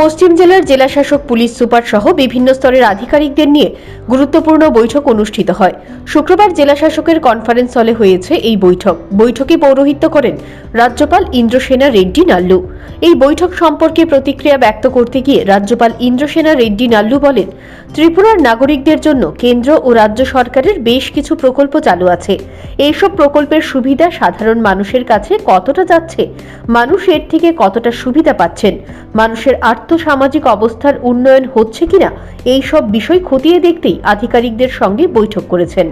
পশ্চিম জেলার জেলাশাসক, police super সহ বিভিন্ন স্তরের আধিকারিকদের নিয়ে গুরুত্বপূর্ণ বৈঠক অনুষ্ঠিত হয়। শুক্রবার জেলাশাসকের কনফারেন্স হলে হয়েছে এই বৈঠক। বৈঠকে পৌরোহিত্য করেন রাজ্যপাল ইন্দ্রসেনা রেড্ডি নাল্লু। এই বৈঠক সম্পর্কে প্রতিক্রিয়া ব্যক্ত করতে গিয়ে রাজ্যপাল ইন্দ্রসেনা রেড্ডি নাল্লু বলেন, ত্রিপুরার নাগরিকদের জন্য কেন্দ্র ও রাজ্য সরকারের বেশ কিছু প্রকল্প চালু আছে। এইসব প্রকল্পের সুবিধা সাধারণ মানুষের কাছে কতটা যাচ্ছে? মানুষ এর থেকে কতটা সুবিধা পাচ্ছেন? মানুষের আর্থসামাজিক অবস্থার উন্নয়ন হচ্ছে কিনা? এই সব বিষয় খতিয়ে দেখতেই আধিকারিকদের সঙ্গে বৈঠক করেছেন।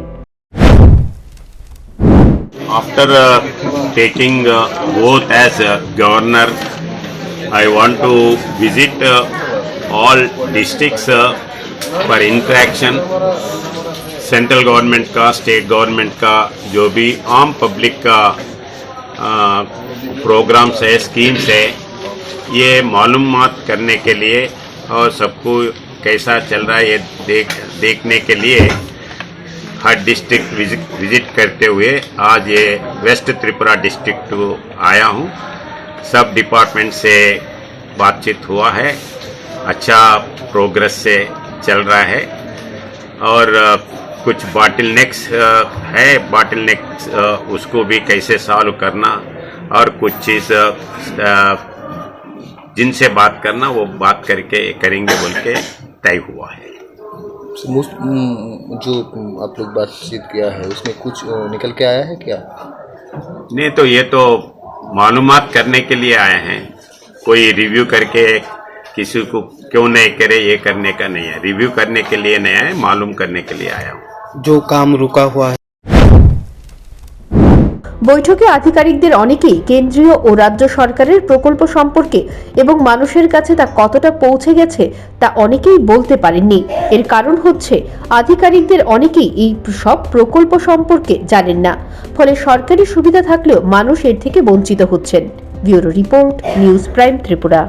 After uh, taking uh, oath as uh, governor, I want to visit uh, all districts uh, for interaction. Central government का, स्टेट गवर्नमेंट का, जो भी आम पब्लिक का प्रोग्राम्स है, स्कीम्स है, ये मालूम करने के लिए और सबको कैसा चल रहा है ये देख, देखने के लिए हर डिस्ट्रिक्ट विज़िट करते हुए आज ये वेस्ट त्रिपुरा डिस्ट्रिक्ट आया हूँ। सब डिपार्टमेंट से बातचीत हुआ है। अच्छा प्रोग्रेस से चल रहा है। और कुछ बाटिल नेक्स है? बाटिल नेक्स उसको भी कैसे सॉल्व करना? और कुछ चीज़ जिनसे बात करना वो बात करके करेंगे बोल के तय हुआ है। हम्म, जो आप लोग बातचीत किया है उसमें कुछ निकल के आया है क्या? नहीं तो ये तो मालूम करने के लिए आए हैं। कोई रिव्यू करके किसी को क्यों नहीं करे ये करने का नहीं है। रिव्यू करने के लिए नहीं है मालूम करने के लिए आया हूँ। जो काम रुका हुआ है বৈঠকে আধিকারিকদের অনেকেই কেন্দ্রীয় ও রাজ্য সরকারের প্রকল্প সম্পর্কে এবং মানুষের কাছে তা কতটা পৌঁছে গেছে তা অনেকেই বলতে পারেননি এর কারণ হচ্ছে আধিকারিকদের অনেকেই এই সব প্রকল্প সম্পর্কে জানেন না ফলে সরকারি সুবিধা থাকলেও মানুষ এর থেকে বঞ্চিত হচ্ছেন bureau report news prime Tripura